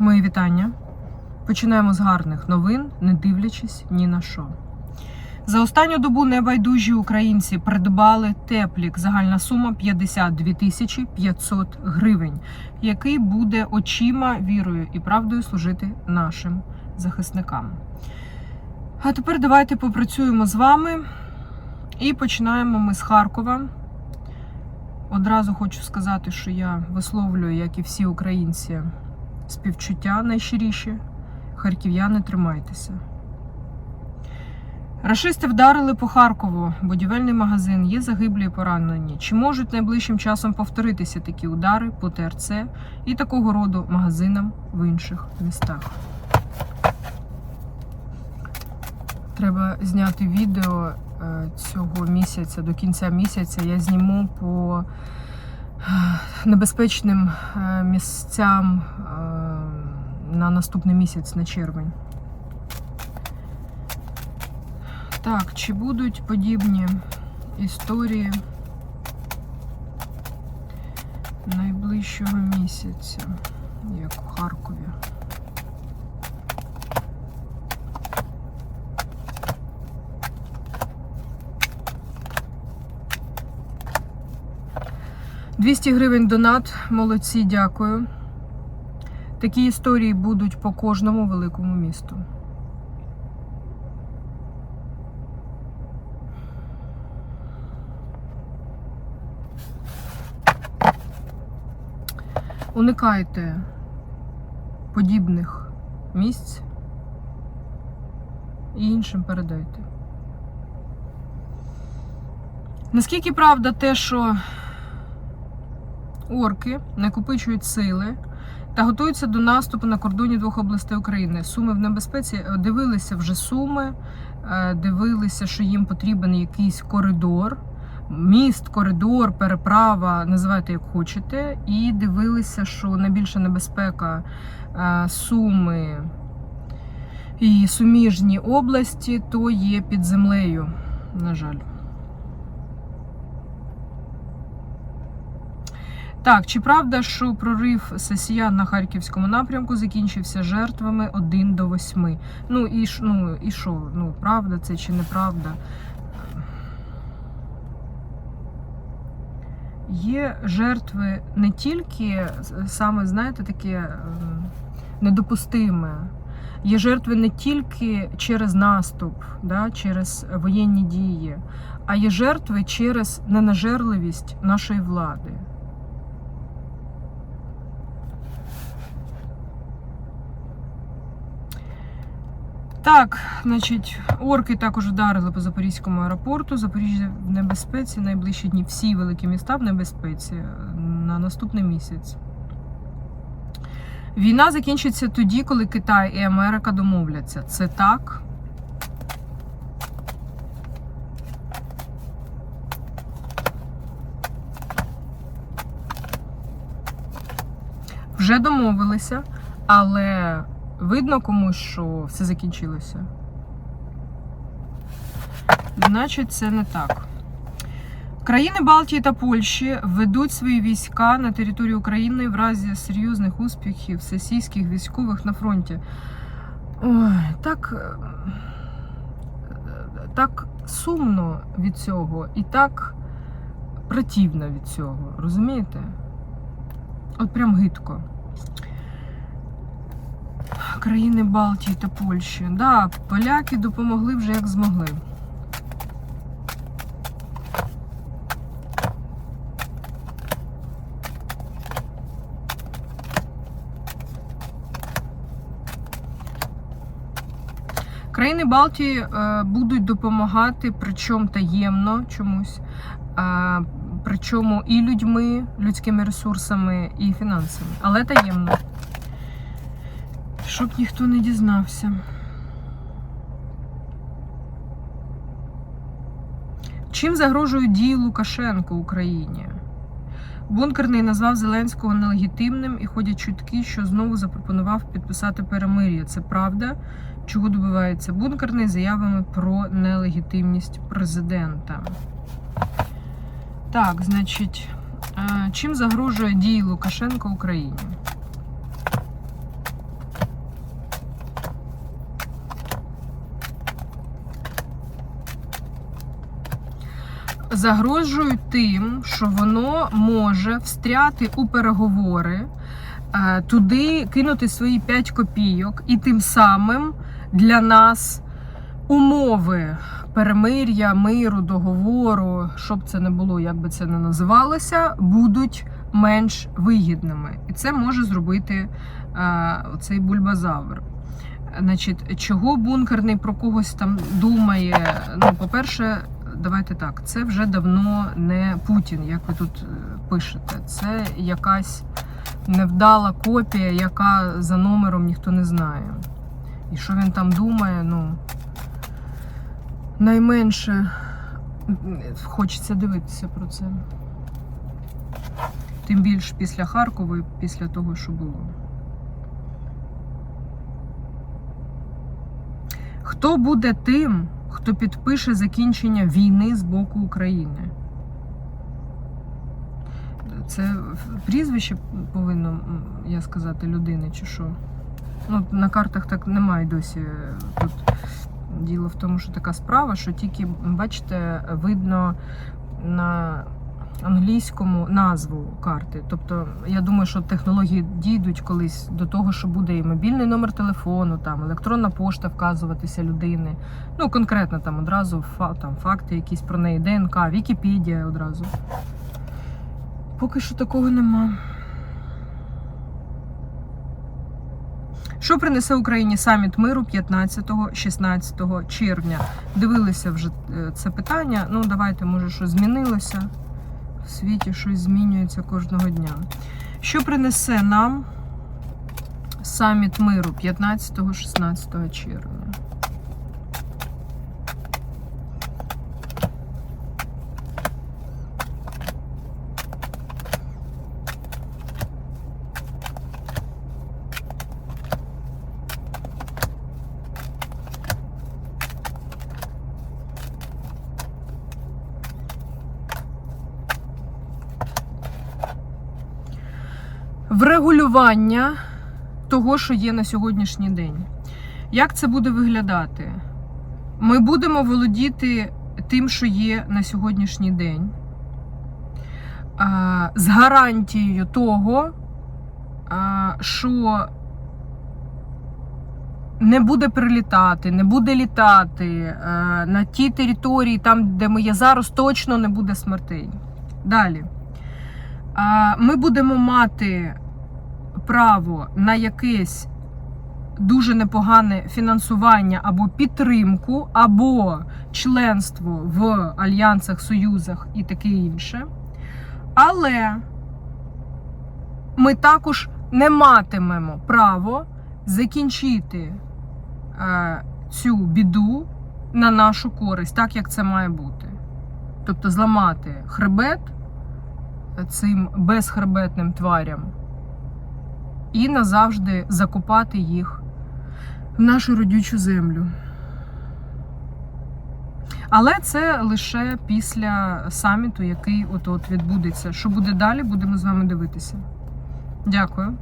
Мої вітання. Починаємо з гарних новин, не дивлячись ні на що. За останню добу небайдужі українці придбали теплік. Загальна сума 52 тисячі 500 гривень, який буде очима, вірою і правдою служити нашим захисникам. А тепер давайте попрацюємо з вами і починаємо ми з Харкова. Одразу хочу сказати, що я висловлюю, як і всі українці, співчуття найщиріші. Харків'яни, тримайтеся. Рашисти вдарили по Харкову, будівельний магазин, є загиблі і поранені. Чи можуть найближчим часом повторитися такі удари по ТРЦ і такого роду магазинам в інших містах? Треба зняти відео е, цього місяця, до кінця місяця. Я зніму по небезпечним е, місцям е, на наступний місяць, на червень. Так, чи будуть подібні історії найближчого місяця, як у Харкові? «200 гривень донат. Молодці, дякую. Такі історії будуть по кожному великому місту. Уникайте подібних місць і іншим передайте. Наскільки правда те, що орки накопичують сили та готуються до наступу на кордоні двох областей України. Суми в небезпеці Е, дивилися вже суми, е, дивилися, що їм потрібен якийсь коридор, міст, коридор, переправа, називайте як хочете, і дивилися, що найбільша небезпека е, суми і суміжні області то є під землею, на жаль. Так, чи правда, що прорив сесіян на харківському напрямку закінчився жертвами 1 до 8? Ну і ну і що? Ну правда це чи неправда? Є жертви не тільки саме, знаєте, таке ем, недопустиме. Є жертви не тільки через наступ, да, через воєнні дії, а є жертви через ненажерливість нашої влади. Так, значить, орки також вдарили по Запорізькому аеропорту. Запоріжжя в небезпеці найближчі дні. Всі великі міста в небезпеці на наступний місяць. Війна закінчиться тоді, коли Китай і Америка домовляться. Це так. Вже домовилися, але видно комусь, що все закінчилося. Значить, це не так. Країни Балтії та Польщі ведуть свої війська на територію України в разі серйозних успіхів сесійських військових на фронті. Ой, так, е, так сумно від цього і так противно від цього. Розумієте? От прям гидко. Країни Балтії та Польщі. Да, поляки допомогли вже як змогли. Країни Балтії е, будуть допомагати, причому таємно чомусь, е, причому і людьми, людськими ресурсами, і фінансами, але таємно. Щоб ніхто не дізнався. Чим загрожують дії Лукашенко Україні? Бункерний назвав Зеленського нелегітимним і ходять чутки, що знову запропонував підписати перемир'я. Це правда, чого добивається бункерний заявами про нелегітимність президента. Так, значить, е, чим загрожує дії Лукашенка Україні? Загрожують тим, що воно може встряти у переговори, е, туди кинути свої 5 копійок, і тим самим для нас умови перемир'я, миру, договору, щоб це не було, як би це не називалося, будуть менш вигідними. І це може зробити е, цей бульбазавр. Значить, чого бункерний про когось там думає? Ну, по-перше, давайте так, це вже давно не Путін, як ви тут е, пишете. Це якась невдала копія, яка за номером ніхто не знає. І що він там думає, ну найменше хочеться дивитися про це. Тим більше після Харкова і після того, що було. Хто буде тим, хто підпише закінчення війни з боку України? Це прізвище повинно, я сказати, людини чи що? Ну, на картах так немає досі. Тут діло в тому, що така справа, що тільки, бачите, видно на англійському назву карти. Тобто, я думаю, що технології дійдуть колись до того, що буде і мобільний номер телефону, там електронна пошта вказуватися людини. Ну, конкретно там одразу там, факти якісь про неї, ДНК, Вікіпедія одразу. Поки що такого нема. Що принесе Україні саміт миру 15-16 червня? Дивилися вже е, це питання. Ну, давайте, може, що змінилося. Світі щось змінюється кожного дня. Що принесе нам саміт миру 15-16 червня? Врегулювання того, що є на сьогоднішній день. Як це буде виглядати? Ми будемо володіти тим, що є на сьогоднішній день, з гарантією того, що не буде прилітати, не буде літати на тій території, там, де ми є зараз, точно не буде смертей. Далі. Ми будемо мати право на якесь дуже непогане фінансування або підтримку, або членство в альянсах, союзах і таке інше. Але ми також не матимемо право закінчити е, цю біду на нашу користь, так як це має бути. Тобто зламати хребет цим безхребетним тварям і назавжди закопати їх в нашу родючу землю. Але це лише після саміту, який от-от відбудеться. Що буде далі, будемо з вами дивитися. Дякую.